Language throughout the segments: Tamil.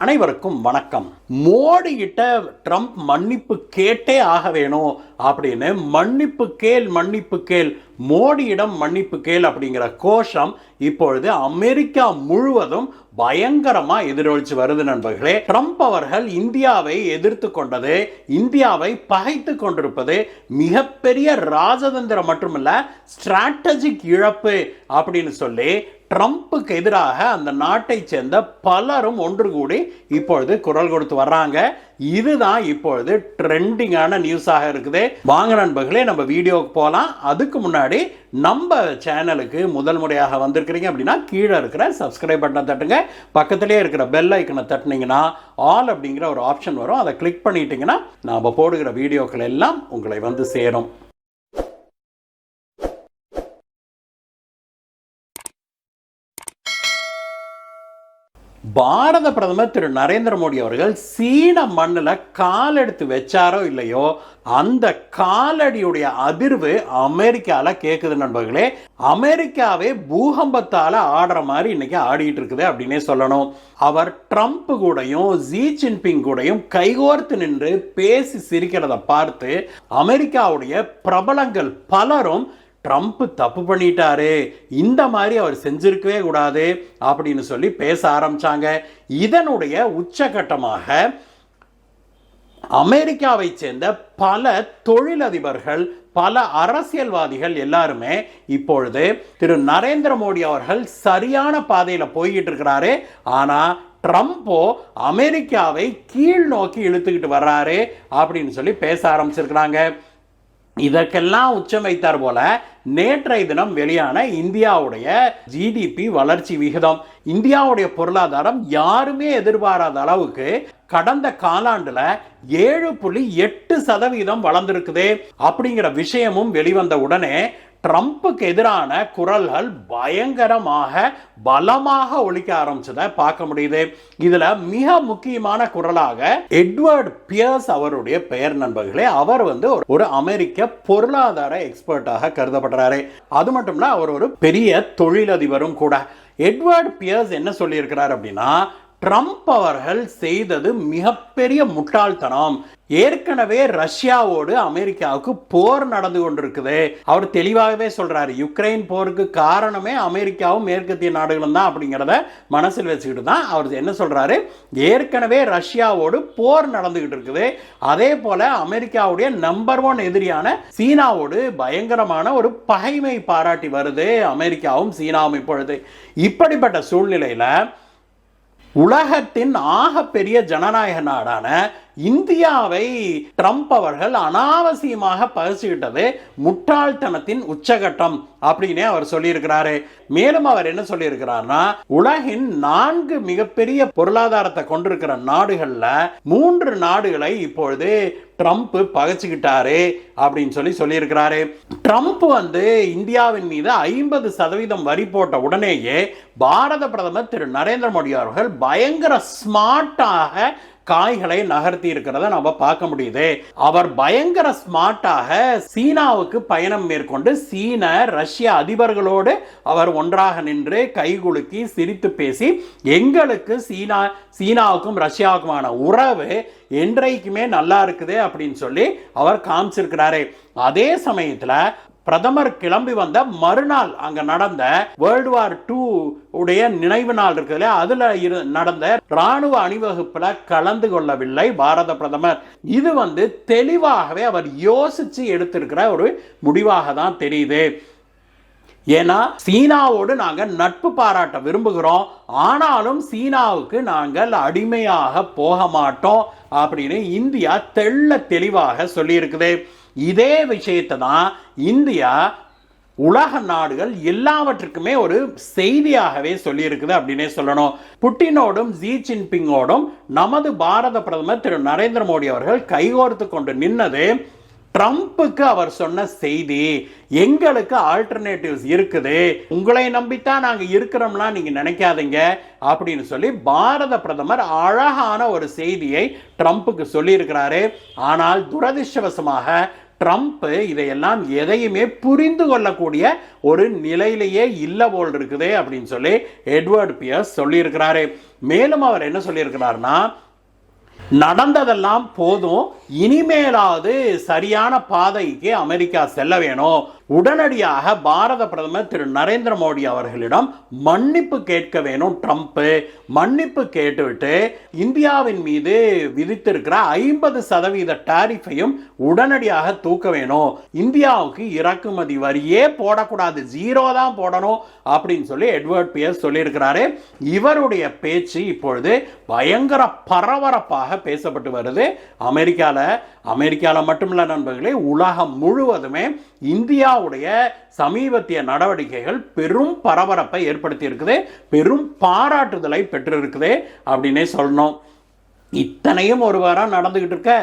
அனைவருக்கும் வணக்கம். மோடி கிட்ட ட்ரம்ப் மன்னிப்பு கேட்டே ஆக வேணும். அப்படின்னு மன்னிப்பு கேள் மன்னிப்பு கேள். மோடியிடம் மன்னிப்பு கேள் அப்படிங்கிற கோஷம் இப்பொழுது அமெரிக்கா முழுவதும் பயங்கரமாக எதிரொலிச்சு வருது நண்பர்களே. ட்ரம்ப் அவர்கள் இந்தியாவை எதிர்த்து கொண்டது இந்தியாவை பகைத்து கொண்டிருப்பது மிகப்பெரிய ராஜதந்திரம் மட்டுமல்ல ஸ்ட்ராட்டஜிக் இழப்பு அப்படின்னு சொல்லி ட்ரம்ப்புக்கு எதிராக அந்த நாட்டை சேர்ந்த பலரும் ஒன்று கூடி இப்பொழுது குரல் கொடுத்து வர்றாங்க. இதுதான் இப்பொழுது ட்ரெண்டிங்கான நியூஸாக இருக்குது. வாங்க நண்பர்களே நம்ம வீடியோவுக்கு போகலாம். அதுக்கு முன்னாடி நம்ம சேனலுக்கு முதல் முறையாக வந்திருக்கிறீங்க அப்படின்னா கீழே இருக்கிற சப்ஸ்கிரைப் பட்டனை தட்டுங்க. பக்கத்துலேயே இருக்கிற பெல் ஐக்கனை தட்டுனீங்கன்னா ஆல் அப்படிங்கிற ஒரு ஆப்ஷன் வரும். அதை கிளிக் பண்ணிட்டீங்கன்னா நாம் போடுகிற வீடியோக்கள் எல்லாம் உங்களை வந்து சேரும். பாரத பிரதமர் திரு நரேந்திர மோடி அவர்கள் சீன மண்ணில் கால் எடுத்து வச்சாரோ இல்லையோ அந்த காலடியுடைய அதிர்வு அமெரிக்காவில் கேட்குது நண்பர்களே. அமெரிக்காவே பூகம்பத்தால் ஆடுற மாதிரி இன்னைக்கு ஆடிட்டு இருக்குது அப்படின்னே சொல்லணும். அவர் ட்ரம்ப் கூடயும் ஜி ஜின்பிங் கூடயும் கைகோர்த்து நின்று பேசி சிரிக்கிறத பார்த்து அமெரிக்காவுடைய பிரபலங்கள் பலரும் ட்ரம்ப் தப்பு பண்ணிட்டாரு இந்த மாதிரி அவர் செஞ்சிருக்கவே கூடாது அப்படின்னு சொல்லி பேச ஆரம்பிச்சாங்க. இதனுடைய உச்சகட்டமாக அமெரிக்காவை சேர்ந்த பல தொழிலதிபர்கள் பல அரசியல்வாதிகள் எல்லாருமே இப்பொழுது திரு நரேந்திர மோடி அவர்கள் சரியான பாதையில் போய்கிட்டு இருக்கிறாரு. ஆனால் ட்ரம்ப்போ அமெரிக்காவை கீழ் நோக்கி இழுத்துக்கிட்டு வர்றாரு அப்படின்னு சொல்லி பேச ஆரம்பிச்சிருக்கிறாங்க. இதற்கெல்லாம் உச்சம் வைத்தார் போல நேற்றைய தினம் வெளியான இந்தியாவுடைய ஜிடிபி வளர்ச்சி விகிதம் இந்தியாவுடைய பொருளாதாரம் யாருமே எதிர்பாராத அளவுக்கு கடந்த காலாண்டுல ஏழு புள்ளி எட்டு சதவீதம் வளர்ந்திருக்குது அப்படிங்கிற விஷயமும் வெளிவந்த உடனே ட்ரம்ப்புக்கு எதிரான குரல்கள் பயங்கரமாக பலமாக ஒழிக்க ஆரம்பிச்சதை பார்க்க முடியுது. இதில் மிக முக்கியமான குரலாக எட்வர்ட் பியர்ஸ் அவருடைய பெயர் நண்பர்களே அவர் வந்து ஒரு- ஒரு அமெரிக்க பொருளாதார எக்ஸ்பர்ட்டாக கருதப்படுறாரு. அது மட்டும் இல்லை அவர் ஒரு பெரிய தொழிலதிபரும் கூட. எட்வர்ட் பியர்ஸ் என்ன சொல்லியிருக்கிறார் அப்படின்னா ட்ரம்ப் அவர்கள் செய்தது மிகப்பெரிய முட்டாள்தனம். ஏற்கனவே ரஷ்யாவோடு அமெரிக்காவுக்கு போர் நடந்து கொண்டிருக்குது. அவர் தெளிவாகவே சொல்றாரு யுக்ரைன் போருக்கு காரணமே அமெரிக்காவும் மேற்கத்திய நாடுகளும் தான் அப்படிங்கிறத மனசில் வச்சுக்கிட்டு தான் அவர் என்ன சொல்றாரு ஏற்கனவே ரஷ்யாவோடு போர் நடந்துகிட்டு இருக்குது. அதே போல அமெரிக்காவுடைய நம்பர் ஒன் எதிரியான சீனாவோடு பயங்கரமான ஒரு பகைமை பாராட்டி வருது. அமெரிக்காவும் சீனாவும் இப்பொழுது. இப்படிப்பட்ட சூழ்நிலையில உலகத்தின் ஆகப்பெரிய ஜனநாயக நாடான இந்தியாவை ட்ரம்ப் அவர்கள் அனாவசியமாக பரிசுகிட்டது முட்டாள்தனத்தின் உச்சகட்டம் அப்படின்னே அவர் சொல்லியிருக்கிறாரு. மேலும் அவர் என்ன சொல்லியிருக்கிறார்னா உலகின் நான்கு மிகப்பெரிய பொருளாதாரத்தை கொண்டிருக்கிற நாடுகள்ல மூன்று நாடுகளை இப்பொழுது ட்ரம்ப் பகைச்சுக்கிட்டாரு அப்படின்னு சொல்லி சொல்லியிருக்கிறாரு. ட்ரம்ப் வந்து இந்தியாவின் மீது ஐம்பது சதவீதம் வரி போட்ட உடனேயே பாரத பிரதமர் திரு நரேந்திர மோடி அவர்கள் பயங்கர ஸ்மார்ட்டாக காய்களை நகர்த்தி இருக்கிறத நம்ம பார்க்க முடியுது. அவர் பயங்கர ஸ்மார்ட்டாக சீனாவுக்கு பயணம் மேற்கொண்டு சீன ரஷ்ய அதிபர்களோடு அவர் ஒன்றாக நின்று கைகுலுக்கி சிரித்து பேசி எங்களுக்கு சீனா சீனாவுக்கும் ரஷ்யாவுக்குமான உறவு என்றைக்குமே நல்லா இருக்குது அப்படின்னு சொல்லி அவர் காமிச்சிருக்கிறாரு. அதே சமயத்துல பிரதமர் கிளம்பி வந்த மறுநாள் அங்க நடந்த வேர்ல்டு வார் டூ உடைய நினைவு நாள் இருக்குதுல அதுல இரு நடந்த ராணுவ அணிவகுப்புல கலந்து கொள்ளவில்லை பாரத பிரதமர். இது வந்து தெளிவாகவே அவர் யோசிச்சு எடுத்திருக்கிற ஒரு முடிவாக தான் தெரியுது. ஏன்னா சீனாவோடு நாங்கள் நட்பு பாராட்ட விரும்புகிறோம். ஆனாலும் சீனாவுக்கு நாங்கள் அடிமையாக போக மாட்டோம் அப்படின்னு இந்தியா தெள்ள தெளிவாக சொல்லியிருக்குது. இதே விஷயத்தை தான் இந்தியா உலக நாடுகள் எல்லாவற்றுக்குமே ஒரு செய்தியாகவே சொல்லியிருக்குது அப்படின்னே சொல்லணும். புட்டினோடும் ஜி ஜின்பிங்கோடும் நமது பாரத பிரதமர் திரு நரேந்திர மோடி அவர்கள் கைகோர்த்து கொண்டு நின்னது ட்ரம்ப்புக்கு அவர் சொன்ன செய்தி எங்களுக்கு ஆல்டர்னேட்டிவ்ஸ் இருக்குது. உங்களை நம்பித்தான் நாங்கள் இருக்கிறோம்லாம் நீங்கள் நினைக்காதீங்க அப்படின்னு சொல்லி பாரத பிரதமர் அழகான ஒரு செய்தியை ட்ரம்ப்புக்கு சொல்லியிருக்கிறாரு. ஆனால் துரதிர்ஷ்டவசமாக ட்ரம்ப் இதையெல்லாம் எதையுமே புரிந்து கொள்ளக்கூடிய ஒரு நிலையிலேயே இல்லை போல் இருக்குது அப்படின்னு சொல்லி எட்வர்ட் பியர்ஸ் சொல்லியிருக்கிறாரு. மேலும் அவர் என்ன சொல்லியிருக்கிறாருன்னா நடந்ததெல்லாம் போதும் இனிமேலாவது சரியான பாதைக்கு அமெரிக்கா செல்ல வேணும். உடனடியாக பாரத பிரதமர் திரு நரேந்திர மோடி அவர்களிடம் மன்னிப்பு கேட்க வேணும் ட்ரம்ப் மன்னிப்பு கேட்டுவிட்டு இந்தியாவின் மீது விதித்திருக்கிற ஐம்பது சதவீத டாரிஃபையும் உடனடியாக தூக்க வேணும். இந்தியாவுக்கு இறக்குமதி வரியே போடக்கூடாது. ஜீரோ தான் போடணும் அப்படின்னு சொல்லி எட்வர்ட் பியர்ஸ் சொல்லியிருக்கிறாரு. இவருடைய பேச்சு இப்பொழுது பயங்கர பரபரப்பாக பேசப்பட்டு வருது. அமெரிக்காவில் அமெரிக்காவில் அமெரிக்கால மட்டுமில்ல நண்பர்களே உலகம் முழுவதுமே இந்தியாவுடைய சமீபத்திய நடவடிக்கைகள் பெரும் பரபரப்பை ஏற்படுத்தி இருக்குது பெரும் பாராட்டுதலை பெற்றிருக்குது அப்படின்னே சொல்லணும். இத்தனையும் ஒரு வாரம் நடந்துகிட்டு இருக்க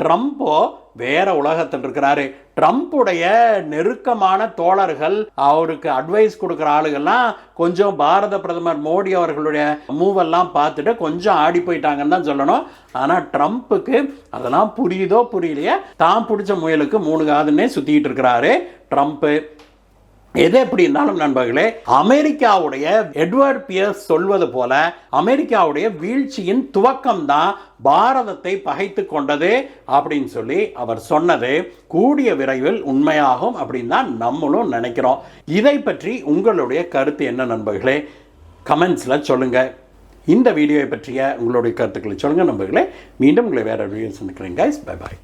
ட்ரம்ப்போ வேற உலகத்தில் இருக்கிறாரு. ட்ரம்ப்புடைய நெருக்கமான தோழர்கள் அவருக்கு அட்வைஸ் கொடுக்குற ஆளுகள்லாம் கொஞ்சம் பாரத பிரதமர் மோடி அவர்களுடைய மூவெல்லாம் பார்த்துட்டு கொஞ்சம் ஆடி போயிட்டாங்கன்னு தான் சொல்லணும். ஆனால் ட்ரம்ப்புக்கு அதெல்லாம் புரியுதோ புரியலையே தான் பிடிச்ச முயலுக்கு மூணு காதுன்னே சுற்றிக்கிட்டு இருக்கிறாரு ட்ரம்ப்பு எது எப்படி இருந்தாலும் நண்பர்களே அமெரிக்காவுடைய எட்வர்ட் பியர்ஸ் சொல்வது போல அமெரிக்காவுடைய வீழ்ச்சியின் துவக்கம் தான் பாரதத்தை பகைத்து கொண்டது அப்படின்னு சொல்லி அவர் சொன்னது. கூடிய விரைவில் உண்மையாகும் அப்படின்னு தான் நம்மளும் நினைக்கிறோம். இதை பற்றி உங்களுடைய கருத்து என்ன நண்பர்களே? கமெண்ட்ஸில் சொல்லுங்கள் இந்த வீடியோவை பற்றிய உங்களுடைய கருத்துக்களை சொல்லுங்கள் நண்பர்களே. மீண்டும் உங்களை வேறு வீடியோ சந்திக்கிறேன் கைஸ் பை பாய்